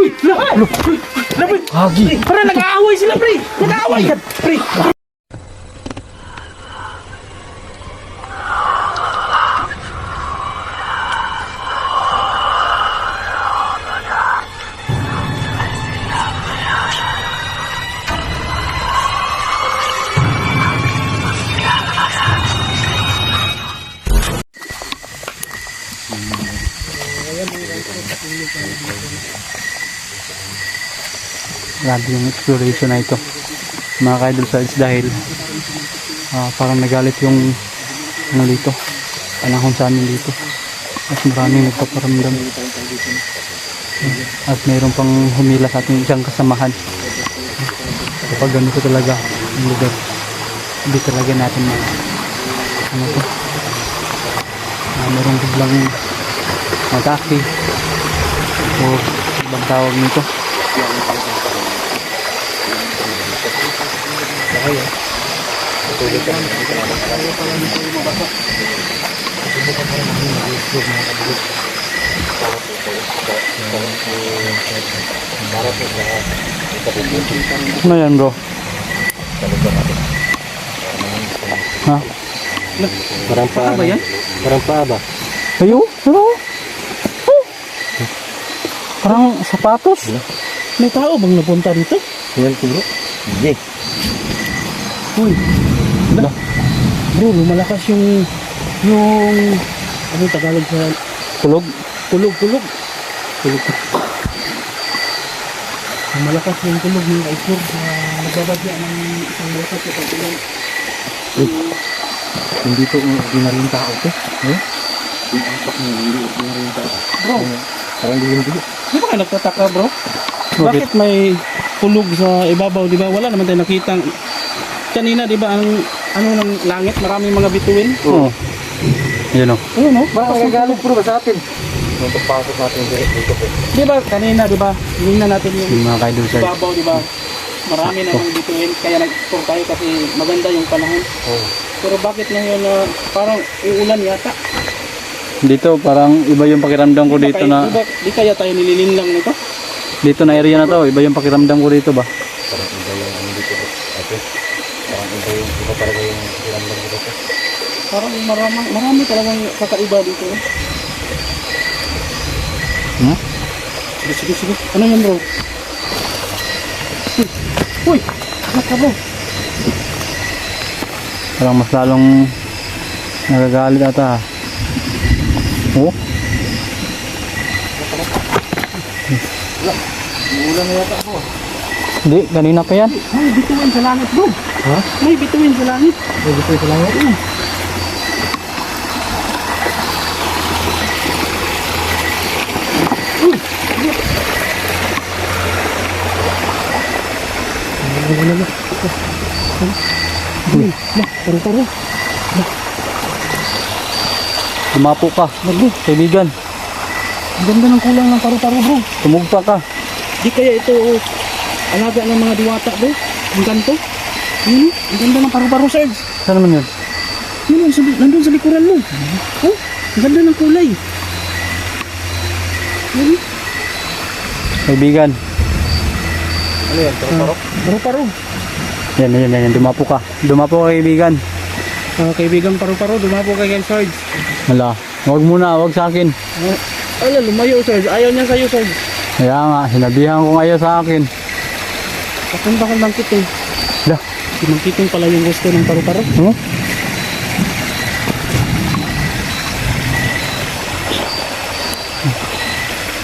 Uy! La! Uy! La, pre! Hagi. Para nag-aaway sila, pre! Nag-aaway! Pre! Grabe yung exploration na ito. Mga ka-idol sides dahil ah, parang nagalit yung ano dito. Panahon sa amin dito. At maraming nagpaparamdam. At mayroon pang humila sa ating isang kasamahan. Kapag ganito talaga ang lugar, hindi talaga natin ma ano to. Ah, mayroong biglang matake o ibang tawag nito. Ano yan bro? Ha? Parang pa, Ano ba yan? parang pa ba? Ayo? Ano? Oh. Parang sapatos? May tao bang napunta dito? Yan bro. Hindi. Uy! La! Bro, lumalakas yung... yung... Ano Tagalog sa... Kulog? Kulog, kulog. Kulog. Malakas yung kulog ng kaisur sa nagbabagya ng isang lakas sa pagkulong. Hindi to yung tao to. Eh? Yung ampak mo, hindi yung tao. Bro, Parang hindi hindi. di ba ka nagtataka bro? Bakit may kulog sa ibabaw, di ba? Wala naman tayo nakitang... Kanina, di ba, ang ano ng langit, maraming mga bituin. Oo. Yan o. Ayun, no? Parang nagagalit bro ba sa atin? Nung pagpasok natin direct dito po. Di ba, kanina, di ba, tingnan natin yung Yung mga ka-idol sides. ibabaw, di ba? Marami na yung bituin, kaya nag-tour tayo kasi maganda yung panahon. Oo. Pero bakit ngayon na parang uulan yata? Dito parang iba yung pakiramdam ko Di dito kayo- na Di, ba, di kaya tayo nililinlang nito? dito na area na to, iba yung pakiramdam ko dito ba? Parang iba yung ano dito bro. Ate. Iba yung iba talaga yung kiramdam ko dito. Parang marami, marami talagang kakaiba dito. Eh. Hmm? Sige, sige, sige. Ano yan bro? Uy! Uy! Anak ka bro! Parang mas lalong nagagalit ata. Oh, Uulan na yata ako. Hindi, kanina pa yan. May bituin sa langit bro! Ha? May bituin sa langit! May gusto ko lang yun. Uy! Lah, paru-paro! Lumapo ka. Bago! Kaibigan, Ang ganda ng kulang ng paru-paro bro! tumugpa ka. Di kaya ito alaga ng mga diwata bro? Ang ganto? Yun, oh, ang ganda ng paru-paro Sarge! Saan naman yun? Yun, sa, nandun sa likuran mo. Oh, ang ganda ng kulay. Yun, Kaibigan. Ano yan? Parang paru-paro. Yan, yan, yan, yan. Dumapo ka. Dumapo ka, kaibigan. Ah, kaibigang paru-paro, dumapo kay kay Sarge. Wala. Huwag muna, huwag sa akin. Oh, ala, lumayo Sarge. Ayaw niya sa'yo Sarge. Kaya nga, sinabihan ko ngayon sa akin. Papunta ka ng kiting. Lah. Si Mang Kiting pala yung gusto ng paru-paro. Hmm?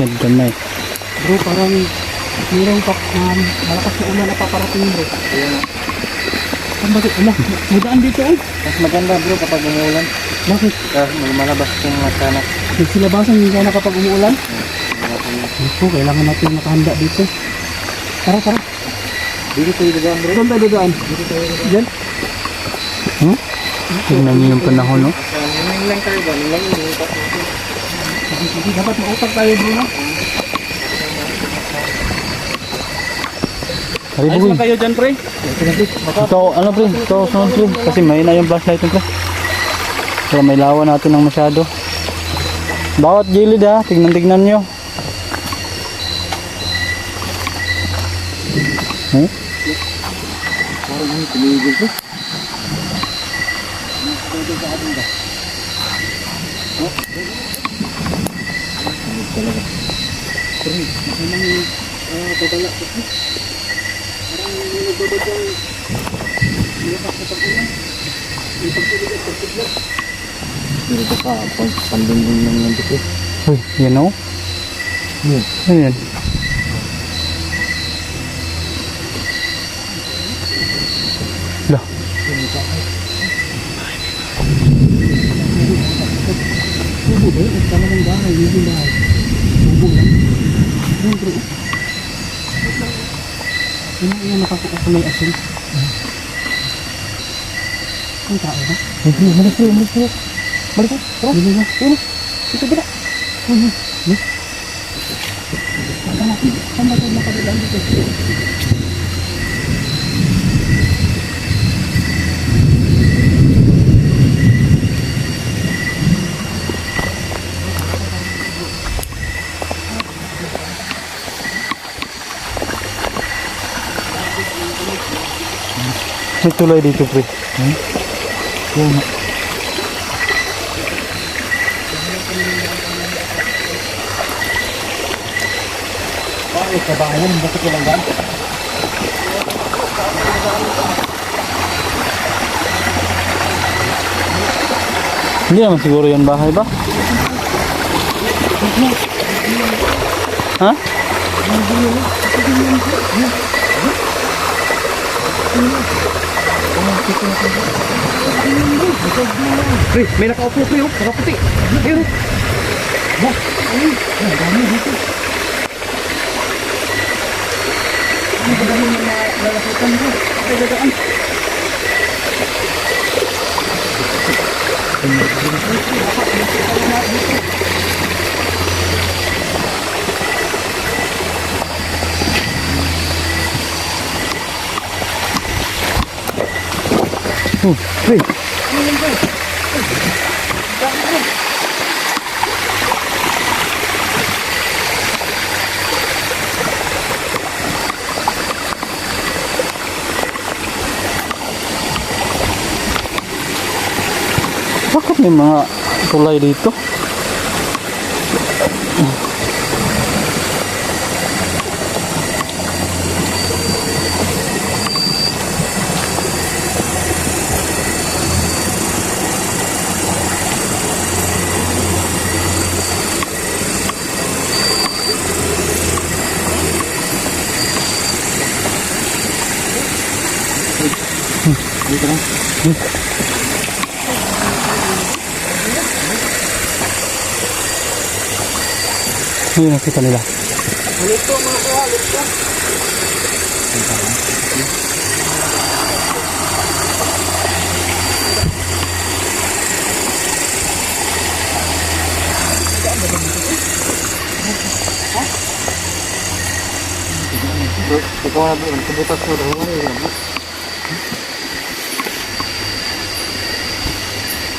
Ganda na eh. Bro, parang mayroong pa, um, malakas na ulan na paparating bro. Saan ba ito? Ala, may daan dito eh. Mas maganda bro kapag umuulan. Bakit? Ah, may malabas yung mga anak. Nagsilabasan yung sana kapag umuulan? Ito, kailangan natin nakahanda dito. Tara, tara. Dito tayo dadaan bro. Doon tayo dadaan. Diyan. Hmm? Tingnan niyo yung panahon, no? Nang lang tayo? Nang lang yung dapat mautag tayo bro. Ay, Ayos na kayo dyan, pre. Ito, ano pre? Ito, sunod pre. Kasi may na yung flashlight pre. Kaya may lawa natin ng masyado. Bawat gilid ha, tignan-tignan nyo. Hmm? Parang ano, tumigil ko. Hindi ko pa, pang pandundong lang ng dito. Uy, yan o. Hmm. Ano yan? Ano yung nakakakulay asin? Ang tao ba? Hindi, malis ko, malis ko. Malis ko, tara. Hindi ba? Ano? Ito ba? Saan ba ito nakabilang dito? May tulay dito, pre. Hmm? Yan. Bakit sa bayan? Bakit walang daan? Hindi naman siguro yan bahay ba? Pre, may nakaupo pre, oh. Nakaputi. Ayun. Ba, ayun. Ang dami dito. Ang dami ng mga lalapitan ko. Ay, dadaan. Oh, pre. Bakit may mga tulay dito? Dito na. Ayun, nakita nila. Ikaw na doon. Kabutas ko doon. Oh, ano pre? Daan ko.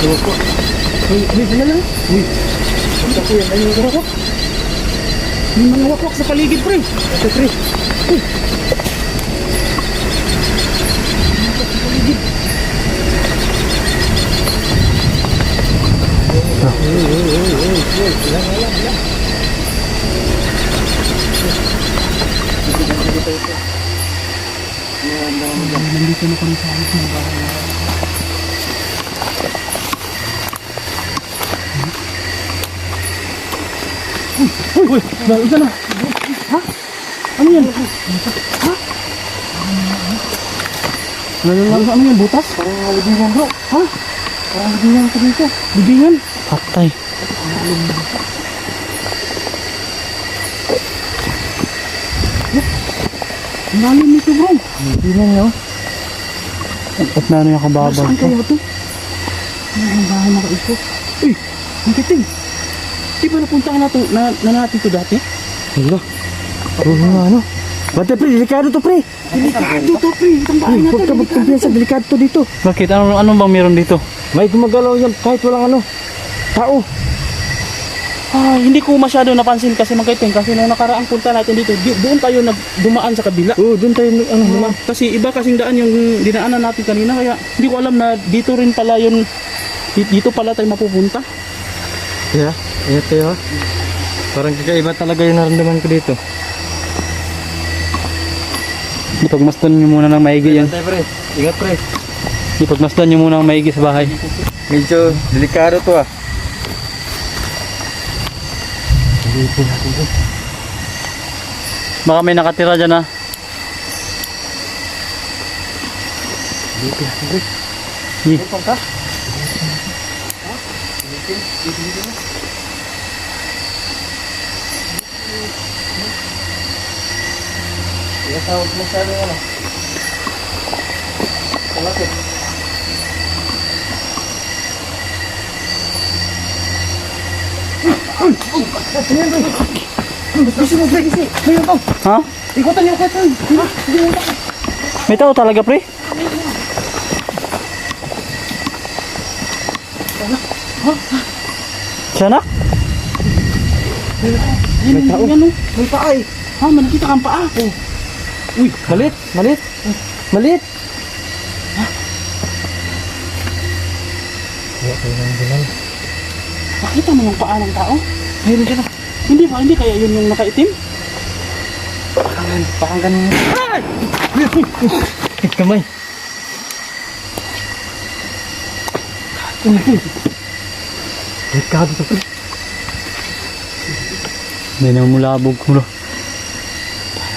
Uy, uy, ano lang? Uy, Ito ko yan. Ayun ko ako. may mga wakwak sa paligid, pre. Ito pre. Nandito na kami sa alis Uy, uy, dahil na. Ha? Ano yan? Ha? Ano, ano, ano yan? Butas? Parang libingan bro. Ha? Parang libingan ka dito. Libingan? Patay. Ang lalim nito bro. Hindi na nyo. At na ano yung kababaw Saan to? kaya to? Ay, ang bahay nakaisip. Uy, ang kiting. Di ba napuntahan natin, na, na natin to dati? Hala. Oo nga ano. Bante pre, delikado to pre. Delikado to pre, itong bahay Ay, na huwag to. ka magkumpiyansa, delikado to dito. Bakit? Ano, ano bang meron dito? May gumagalaw yan kahit walang ano. Tao. Ah, hindi ko masyado napansin kasi magkaiting kasi nung nakaraang punta natin dito, di, doon tayo nag dumaan sa kabila. Oo, doon tayo ano naman. Kasi iba kasing daan yung dinaanan natin kanina kaya hindi ko alam na dito rin pala yun di- dito pala tayo mapupunta. Yeah, kayo ha. Parang kakaiba talaga yung naramdaman ko dito. Ipagmasdan nyo muna ng maigi yan. Ingat pre. Ingat pre. Ipagmasdan nyo muna ng maigi sa bahay. Medyo delikado to ah. Baka may nakatira dyan ha. Hi. Tinatawag mo sa ano ano. Kalapit. Gisi mo, pre, gisi. Ngayon to. Ha? Ikutan niyo ano. May tao talaga pre? Sana? May tao. Yan, oh. May paa eh. Ha, may nakita kang paa. Oh. Uy, malit, malit. Malit. Nakita mo yung paa ng tao? Ayun na. Hindi ba? Hindi kaya yun yung nakaitim? Parang ganun. Ay! Kamay. Delikado to. May namulabog bro.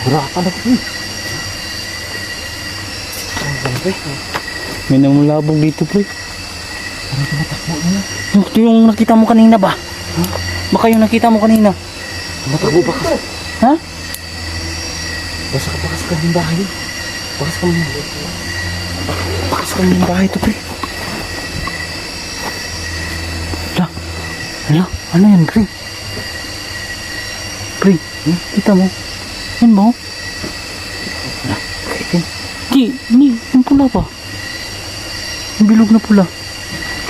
Wala ka na pre. May namulabog dito pre. Yung, yung nakita mo kanina ba? Baka yung nakita mo kanina. Matago ba ka? Ha? Basta ka bakas ka ng bahay. Bakas ka ng Bakas ka ng bahay to pre. Hala. Hala. Ano yan pre? Pre. Hmm? Kita mo? Yan ba? Di. Ni. Yung pula pa. Yung bilog na pula.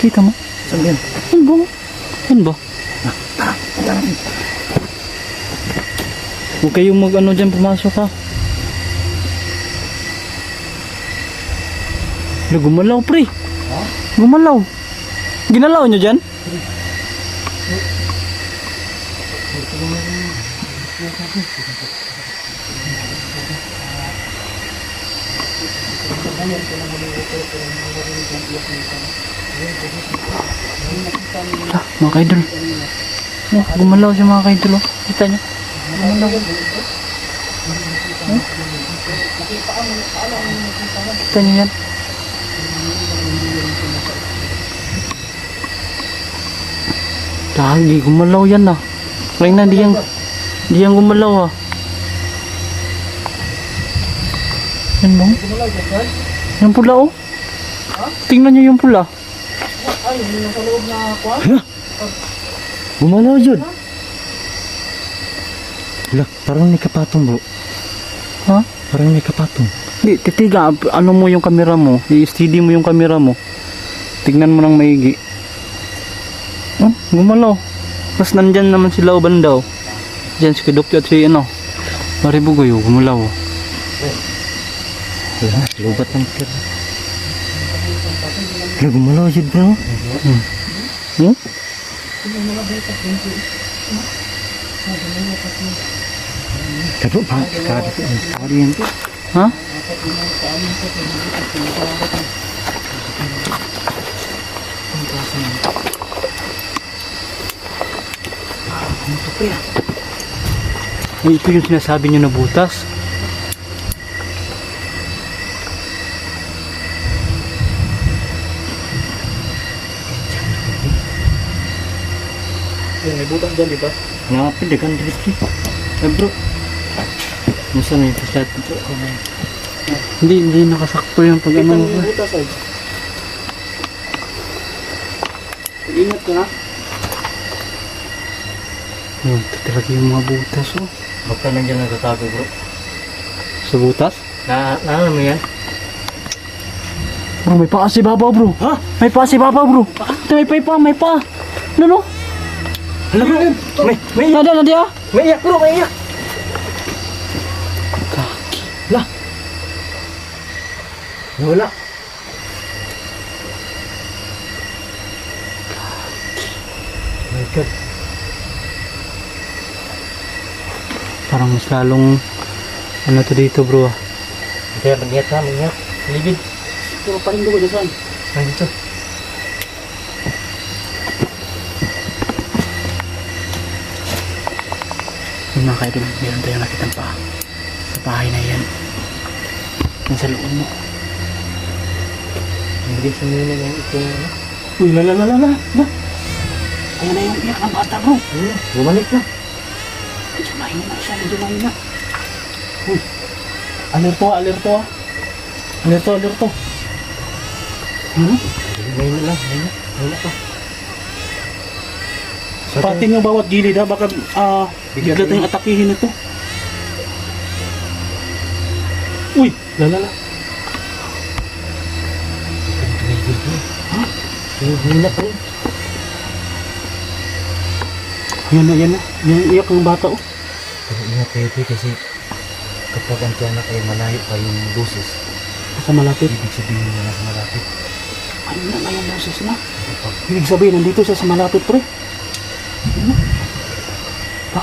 Kita mo? Saan yan? Yan ba? Yan ba? Huwag kayong mag ano dyan pumasok ha. Hala, gumalaw pre. Gumalaw. Ginalaw nyo dyan? Ah, mga kaidol. Oh, gumalaw siya mga kaidol. Oh. Kita niyo? Gumalaw. Oh. Kita niyo yan? Lagi gumalaw yan ah. Kaya na, di yan, di yan gumalaw ah. Yan ba? Yung pula oh. Tingnan niyo yung pula. Gumalaw yun. Wala, parang may kapatong bro. Ha? Parang may kapatong. Di, titiga, ano mo yung camera mo, i-steady mo yung camera mo. Tignan mo ng maigi. Oh, gumalaw. Tapos nandyan naman sila uban daw. Diyan si Kidokyo at si ano. Maribugoy, oh, gumalaw. oh. Wala, lubat ng pera. Wala, gumalaw yun bro. Hmm? Kado ba? Kado. Kado yan bro. Ha? Ay, ito yung sinasabi nyo na butas. May butang dyan, di ba? Napin, dagan dito. Eh bro, Minsan may pasyat. Hindi, hindi nakasakto yung pag ano. Kitang butas ay. Ingat ka ha. Yun, ito talaga yung mga butas oh. Baka nandiyan nagtatago bro. Sa butas? Na, na ano mo yan? Bro, may paa si Baba bro. Ha? May paa si Baba bro. Ito may pa, may paa. Ano no? Hala bro, may, may, Nada, nada ah. may iyak bro, may iyak. Lah. Wala. My God. Parang mas lalong ano to dito bro ah. Kaya mag-iyak ha, mag-iyak. Ligid. Pero pa rin ko dyan saan. Nandito. Yung mga kaidol, meron tayong nakitang paa. Sa bahay na yan. Yan sa loob mo. Hindi sa nila yung ito. ano? Uy, la la la la la. Ayan na yung iyak ng bata bro. Ayun na, bumalik na. Medyo mahina siya, medyo mahina. Uy, alerto ha, alerto ha. Alerto, alerto. Hmm? May na may na. May na pa. Pati nyo bawat gilid ha, baka ah, bigla tayong atakihin ito. Uy, la la la. May na rin. Ayan na. Yan iyak ng bata oh. Pero ingat kayo Pri, kasi kapag ang tiyanak ay malayo pa yung boses, Sa malapit. ibig sabihin na nasa malapit. Ayun na nga yung boses na. Ibig sabihin, nandito siya sa malapit pre. Ano? Ha?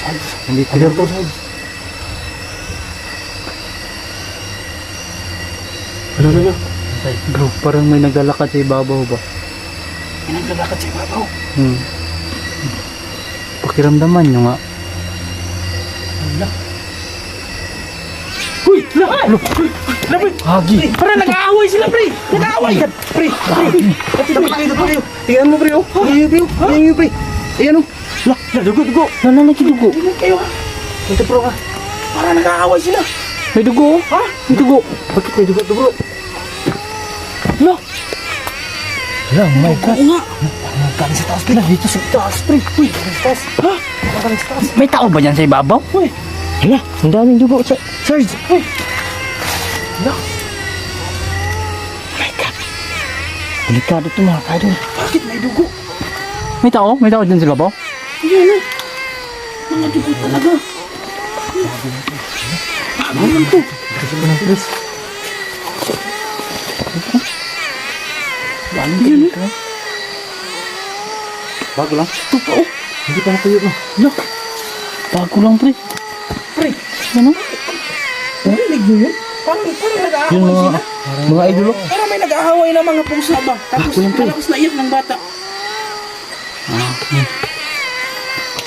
Sides. Nandito sides. Ano na na? Bro, parang may naglalakad sa ibabaw ba? Yan ang lalakad sa ibabaw. Hmm. Pakiramdaman nyo nga. Ala. Uy! La! Ano? Pre! Hagi! Para nag-aaway sila, pre! Nag-aaway! Pre! Pre! Ito na kayo, pre! Tingnan mo pre, oh. Tingnan mo pre, oh. Tingnan mo pre. Ayan oh. La! La! Dugo! Dugo! Nalalaki dugo. Kayo, ha? Ito bro ha. Para nag-aaway sila! May dugo. Ha? May dugo. Bakit may dugo to bro? La! Hala, oh my God. Oo nga! Nagkaling sa taas pre. Dito sa taas pre. Uy, sa taas. Ha? Nagkaling sa taas. May tao ba dyan sa ibabaw? Uy! Hala, ang daming dugo sa Sarge. Uy! La! Delikado to mga kaidol. Bakit may dugo? May tao? May tao dyan sa ibabaw? Yan, oh! Mga dugo talaga! Bago lang to! Kasi mo ng Chris. Yan, oh! Bago lang. Totoo! Hindi pa natuyo no. La! Bago lang pre. Pre! Ano? Narinig mo yun? Parang nag-aaway Yung mga, sila. mga idolo. Parang may nag-aaway na mga pusa ba? Tapos to. malakas na iyak ng bata. Ah, hmm.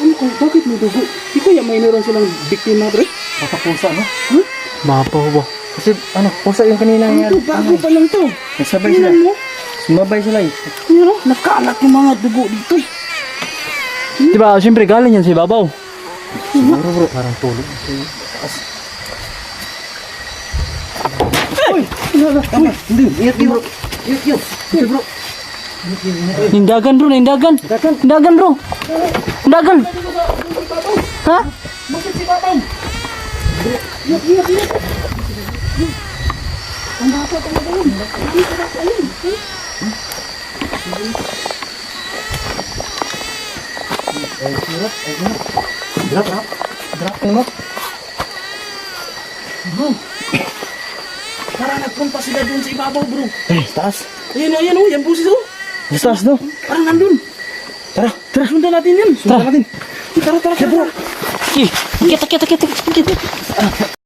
Ano kung bakit may dugo? Di kaya may naroon silang biktima, pre? Papapusa no. Babaw ba? Kasi ano, pusa yung kanina Ano to? Bago pa lang to. Nagsabay sila. Tingnan mo. Sumabay sila eh. Yan o, nakalat yung mga dugo dito. Diba, siyempre galing yan sa ibabaw. Siguro bro, parang tulog. Uy! Tama, hindi. Ingat yun bro. Ingat yun. Ingat bro. Nindagan bro, nindagan. Nindagan bro. Nindagan. Ha? Bakit si Babaw? Iyak, iyak, iyak. Ang bata talaga yun. Hindi ka bata yun. Drop, drop. Drop ano mo? Bro. Parang nagpunta sila doon sa ibabaw, bro. Eh, taas. Ayan, ayan, oh. Yan busis, oh. Taas no. Parang nandun. Tara. Tara, sundan natin yan. Sundan natin. Tara, tara, tara. Kita, kita, kita, kita.